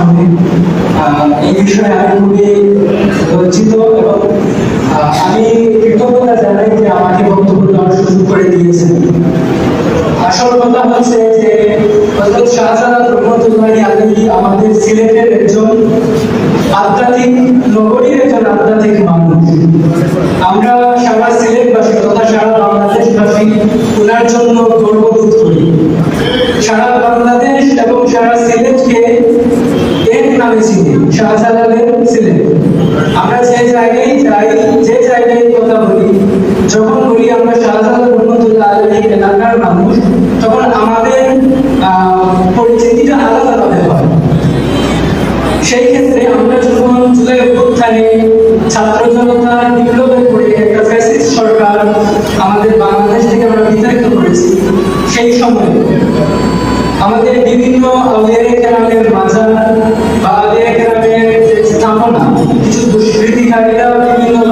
সামনে। এই বিষয়ে আমি খুবই লজ্জিত এবং আমি কৃতজ্ঞতা জানাই যে আমাকে বক্তব্য দেওয়ার সুযোগ করে দিয়েছেন। আসল কথা হচ্ছে যে রহমতুল্লাহি আলাইহি আমাদের সিলেটের একজন আধ্যাত্মিক নগরীর একজন আধ্যাত্মিক মানুষ। আমরা সারা সিলেটবাসী তথা সারা বাংলাদেশবাসী ওনার জন্য গর্ববোধ করি। সারা বাংলাদেশ এবং সারা সিলেটকে নামে চিনি, শাহজালালের সিলেট আমরা যে জায়গায় যাই, যে জায়গায় কথা বলি, যখন বলি আমরা শাহজালাল রহমতুল্লাহ আলাইহি এলাকার মানুষ, তখন আমাদের পরিচিতিটা আলাদাভাবে হয়। সেই ক্ষেত্রে আমরা যখন জুলাই অভ্যুত্থানে ছাত্র জনতার বিপ্লবের পরে একটা ফ্যাসিস্ট সরকার আমাদের বাংলাদেশ থেকে আমরা বিতাড়িত করেছি, সেই সময় আমাদের বিভিন্ন আউলিয়া কেরামের মুক্তিযুদ্ধ শ্রেণীকারীরা বিভিন্ন